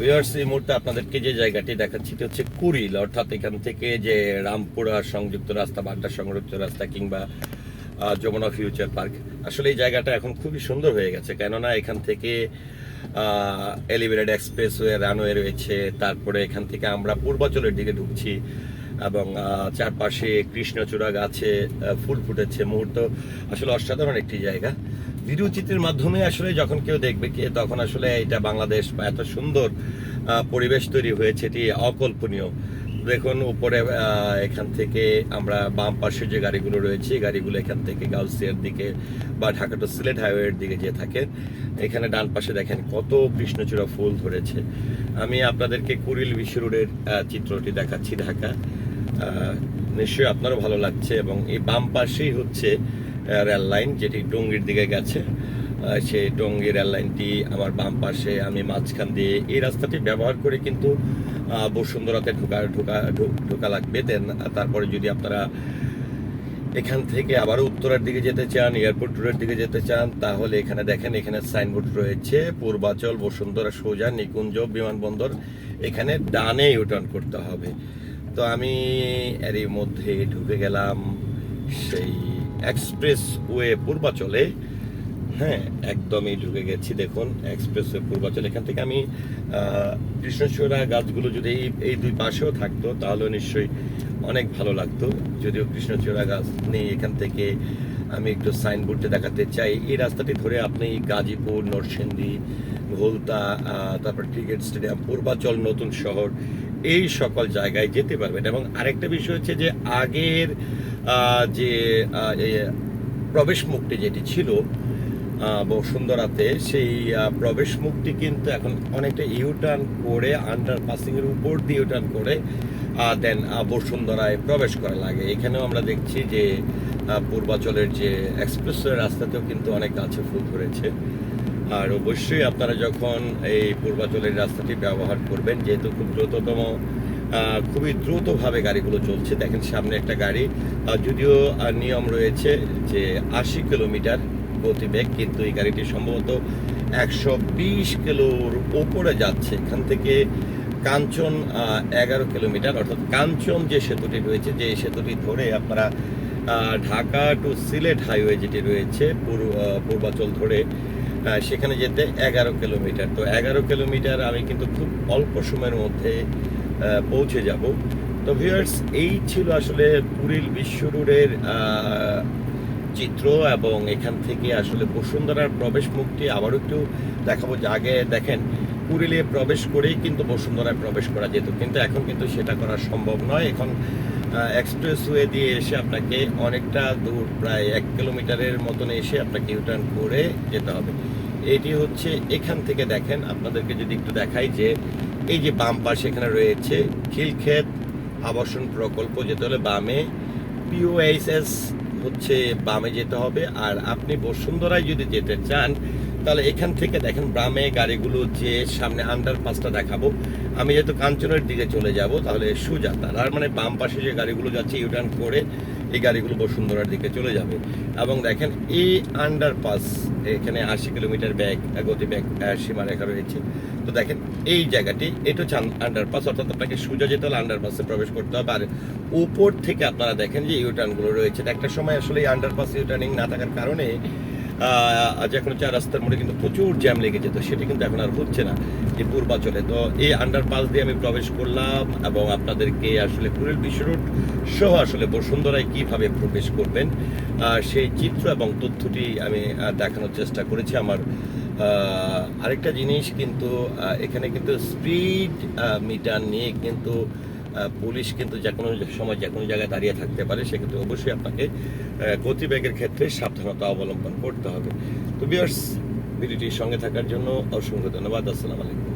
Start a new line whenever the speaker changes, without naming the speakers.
Viewers এই মুহূর্তে আপনাদেরকে যে জায়গাটি দেখাচ্ছি এটি হচ্ছে কুড়িল। অর্থাৎ এখান থেকে যে রামপুরা সংযুক্ত রাস্তা, বাড্ডা সংযুক্ত রাস্তা কিংবা যমুনা ফিউচার পার্ক আসলে এই জায়গাটা এখন খুবই সুন্দর হয়ে গেছে। কেননা এখান থেকে এলিভেটেড এক্সপ্রেসওয়ে রানওয়ে রয়েছে। তারপরে এখান থেকে আমরা পূর্বাচলের দিকে ঢুকছি এবং চারপাশে কৃষ্ণচূড়া গাছে ফুল ফুটেছে। মুহূর্ত আসলে অসাধারণ একটি জায়গা। ভিডিও চিত্রের মাধ্যমে আসলে যখন কেউ দেখবে কে, তখন আসলে এটা বাংলাদেশ বা এত সুন্দর পরিবেশ তৈরি হয়েছে, এটি অকল্পনীয়। দেখুন, উপরে এখান থেকে আমরা বাম পাশে যে গাড়িগুলো রয়েছে গাড়িগুলো এখান থেকে গাউসিয়ার দিকে বা ঢাকা টু সিলেট হাইওয়ের দিকে যে থাকে। এখানে ডান পাশে দেখেন কত কৃষ্ণচূড়া ফুল ধরেছে। আমি আপনাদেরকে কুড়িল বিশ্ব রোডের চিত্রটি দেখাচ্ছি ঢাকা। নিশ্চয়ই আপনারও ভালো লাগছে এবং এই বাম পাশেই হচ্ছে আহ, রেল লাইন যেটি টঙ্গির দিকে গেছে সেই টঙ্গী রেল লাইনটি আমার বাম পাশে আমি মাঝখান দিয়ে এই রাস্তাটি ব্যবহার করে কিন্তু বসুন্ধরাতে ঢোকা ঢোকা ঢোকা লাগবে। দেন তারপরে যদি আপনারা এখান থেকে আবারও উত্তরের দিকে যেতে চান এয়ারপোর্ট রোডের দিকে যেতে চান তাহলে এখানে দেখেন এখানে সাইনবোর্ড রয়েছে পূর্বাচল বসুন্ধরা সোজা নিকুঞ্জ বিমানবন্দর। এখানে ডানে ইউটার্ন করতে হবে। তো আমি এরই মধ্যে ঢুকে গেলাম সেই এক্সপ্রেস ওয়ে পূর্বাচলে। হ্যাঁ একদমই ঢুকে গেছি, দেখুন এক্সপ্রেস ওয়ে পূর্বাচল। এখান থেকে আমি কৃষ্ণচূড়া গাছগুলো যদি এই এই দুই পাশেও থাকতো তাহলে নিশ্চয়ই অনেক ভালো লাগতো। যদিও কৃষ্ণচূড়া গাছ নেই, এখান থেকে আমি একটু সাইনবোর্ডে দেখাতে চাই। এই রাস্তাটি ধরে আপনি গাজীপুর, নরসিংদী, ভোলতা তারপর ক্রিকেট স্টেডিয়াম, পূর্বাচল, নতুন শহর, এই সকল জায়গায় যেতে পারবেন। এবং আরেকটা বিষয় হচ্ছে যে আগের যে প্রবেশ মুখটি যেটি ছিল বসুন্ধরাতে সেই প্রবেশ মুখটি কিন্তু এখন অনেকটা ইউটার্ন করে আন্ডার এর উপর দিয়ে ইউটার্ন করে দেন বসুন্ধরায় প্রবেশ করা লাগে। এখানেও আমরা দেখছি যে পূর্বাচলের যে এক্সপ্রেসওয়ে রাস্তাতেও কিন্তু অনেক গাছে ফুল ধরেছে। আর অবশ্যই আপনারা যখন এই পূর্বাচলের রাস্তাটি ব্যবহার করবেন, যেহেতু খুব দ্রুততম খুবই দ্রুতভাবে গাড়িগুলো চলছে। দেখেন সামনে একটা গাড়ি যদিও নিয়ম রয়েছে যে আশি কিলোমিটার গতিবেগ, কিন্তু এই গাড়িটি সম্ভবত একশো বিশ কিলোর ওপরে যাচ্ছে। এখান থেকে কাঞ্চন এগারো কিলোমিটার, অর্থাৎ কাঞ্চন যে সেতুটি রয়েছে, যে সেতুটি ধরে আপনারা ঢাকা টু সিলেট হাইওয়ে যেটি রয়েছে, পূর্ব- পূর্বাচল ধরে সেখানে যেতে এগারো কিলোমিটার। তো এগারো কিলোমিটার আমি কিন্তু খুব অল্প সময়ের মধ্যে পৌঁছে যাব। তো ভিউয়ার্স এই ছিল আসলে পুরীল বিশ্ব রোডের চিত্র এবং এখান থেকে আসলে বসুন্ধরার প্রবেশ মুখটি আবারও একটু দেখাবো। যে আগে দেখেন পুরীলে প্রবেশ করেই কিন্তু বসুন্ধরায় প্রবেশ করা যেত। কিন্তু এখন কিন্তু সেটা করা সম্ভব নয়। এখন এক্সপ্রেসওয়ে দিয়ে এসে আপনাকে অনেকটা দূর, প্রায় এক কিলোমিটারের মতন এসে আপনাকে ইউটার্ন করে যেতে হবে। এটি হচ্ছে এখান থেকে দেখেন, আপনাদেরকে যদি একটু দেখাই যে এই যে বাম পাশে এখানে রয়েছে খিলক্ষেত আবাসন প্রকল্প যেতে হলে বামে পিওএইচএস হচ্ছে বামে যেতে হবে। আর আপনি বসুন্ধরায় যদি যেতে চান, তাহলে এখান থেকে দেখেন বামে গাড়িগুলো যে সামনে আন্ডারপাসটা দেখাবো। আমি যেহেতু কাঞ্চনের দিকে চলে যাব, তাহলে সুজাতা, তার মানে বাম পাশে যে গাড়িগুলো যাচ্ছে ইউটার্ন করে এই গাড়িগুলো বসুন্ধরার দিকে চলে যাবে। এবং দেখেন, এই আন্ডারপাস এখানে আশি কিলোমিটার ব্যাগ গতি ব্যাগ সীমা রেখা রয়েছে। তো দেখেন, এই জায়গাটি, এটা হচ্ছে আন্ডারপাস অর্থাৎ আপনাকে সোজা যেতে হলে আন্ডারপাসে প্রবেশ করতে হবে। আর উপর থেকে আপনারা দেখেন যে ইউটার্নগুলো রয়েছে। একটা সময় আসলে এই আন্ডারপাস ইউটার্নিং না থাকার কারণে যে কোনো চার রাস্তার মোড়ে কিন্তু প্রচুর জ্যাম লেগে যেত সেটা কিন্তু এখন আর হচ্ছে না এই পূর্বাচলে। তো এই আন্ডারপাস দিয়ে আমি প্রবেশ করলাম এবং আপনাদেরকে আসলে পুরের বিশ্ব রোড সহ আসলে বসুন্ধরায় কীভাবে প্রবেশ করবেন সেই চিত্র এবং তথ্যটি আমি দেখানোর চেষ্টা করেছি। আমার আরেকটা জিনিস কিন্তু এখানে কিন্তু স্পিড মিটার নিয়ে কিন্তু পুলিশ কিন্তু যে কোনো সময় যে কোনো জায়গায় দাঁড়িয়ে থাকতে পারে, সেক্ষেত্রে অবশ্যই আপনাকে গতিবেগের ক্ষেত্রে সাবধানতা অবলম্বন করতে হবে। তো বিয়ার্স ভিডিওটির সঙ্গে থাকার জন্য অসংখ্য ধন্যবাদ। আসসালামু আলাইকুম।